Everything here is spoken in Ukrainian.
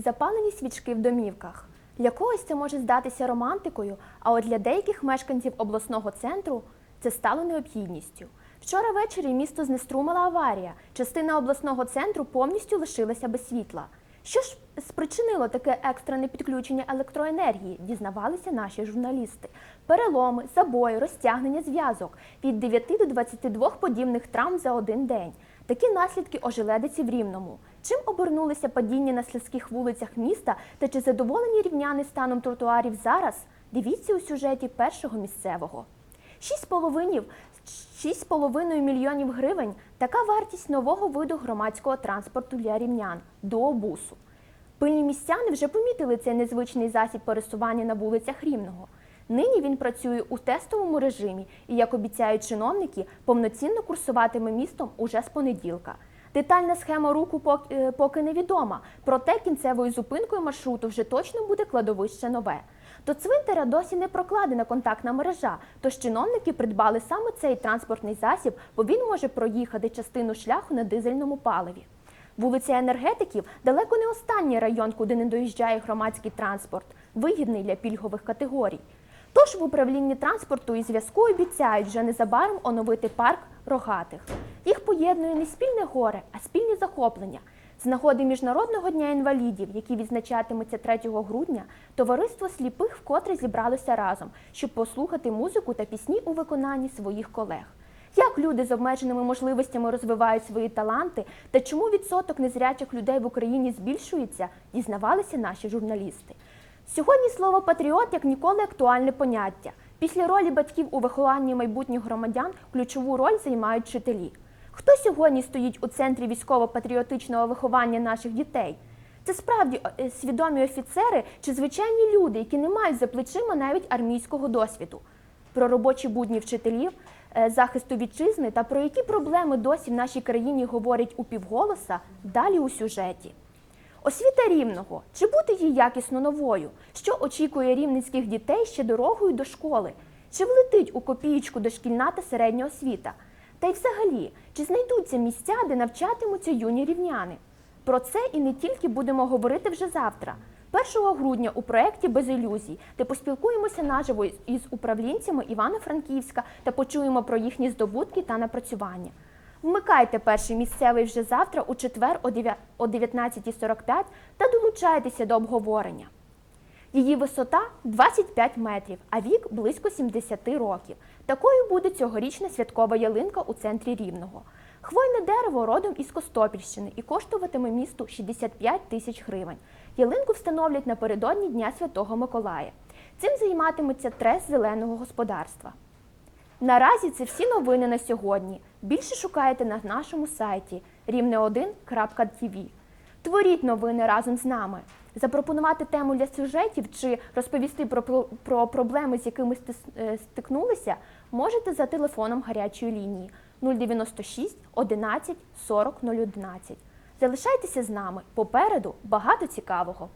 Запалені свічки в домівках. Для когось це може здатися романтикою, а от для деяких мешканців обласного центру це стало необхідністю. Вчора ввечері місто знеструмила аварія. Частина обласного центру повністю лишилася без світла. Що ж спричинило таке екстрене підключення електроенергії, дізнавалися наші журналісти. Переломи, забої, розтягнення зв'язок від 9 до 22 подібних травм за один день. Такі наслідки ожеледиці в Рівному. Чим обернулися падіння на слизьких вулицях міста та чи задоволені рівняни станом тротуарів зараз? Дивіться у сюжеті першого місцевого. 6,5 6,5 мільйонів гривень така вартість нового виду громадського транспорту для рівнян до обусу. Пильні містяни вже помітили цей незвичний засіб пересування на вулицях Рівного. Нині він працює у тестовому режимі і, як обіцяють чиновники, повноцінно курсуватиме містом уже з понеділка. Детальна схема руху е, поки невідома, проте кінцевою зупинкою маршруту вже точно буде кладовище нове. До цвинтаря досі не прокладена контактна мережа, тож чиновники придбали саме цей транспортний засіб, бо він може проїхати частину шляху на дизельному паливі. Вулиця енергетиків далеко не останній район, куди не доїжджає громадський транспорт, вигідний для пільгових категорій. Тож в управлінні транспорту і зв'язку обіцяють вже незабаром оновити парк рогатих. Їх поєднує не спільне горе, а спільні захоплення. З нагоди Міжнародного дня інвалідів, який відзначатиметься 3 грудня, товариство сліпих вкотре зібралося разом, щоб послухати музику та пісні у виконанні своїх колег. Як люди з обмеженими можливостями розвивають свої таланти та чому відсоток незрячих людей в Україні збільшується, дізнавалися наші журналісти. Сьогодні слово патріот як ніколи актуальне поняття. Після ролі батьків у вихованні майбутніх громадян ключову роль займають вчителі. Хто сьогодні стоїть у центрі військово-патріотичного виховання наших дітей? Це справді е, свідомі офіцери чи звичайні люди, які не мають за плечима навіть армійського досвіду. Про робочі будні вчителів, е, захисту вітчизни та про які проблеми досі в нашій країні говорять у півголоса далі у сюжеті. Освіта рівного. Чи бути їй якісно новою? Що очікує рівненських дітей ще дорогою до школи? Чи влетить у копієчку дошкільна та середня освіта? Та й взагалі, чи знайдуться місця, де навчатимуться юні рівняни? Про це і не тільки будемо говорити вже завтра. 1 грудня у проєкті Без ілюзій, де поспілкуємося наживо із управлінцями Івано-Франківська та почуємо про їхні здобутки та напрацювання. Вмикайте перший місцевий вже завтра у четвер о 19.45 та долучайтеся до обговорення. Її висота 25 метрів, а вік близько 70 років. Такою буде цьогорічна святкова ялинка у центрі Рівного. Хвойне дерево родом із Костопільщини і коштуватиме місту 65 тисяч гривень. Ялинку встановлять напередодні Дня Святого Миколая. Цим займатиметься трес зеленого господарства. Наразі це всі новини на сьогодні. Більше шукайте на нашому сайті рівне1.tv. Творіть новини разом з нами. Запропонувати тему для сюжетів чи розповісти про, про, про проблеми, з якими е, стикнулися, можете за телефоном гарячої лінії 096 11 40 011. Залишайтеся з нами. Попереду багато цікавого.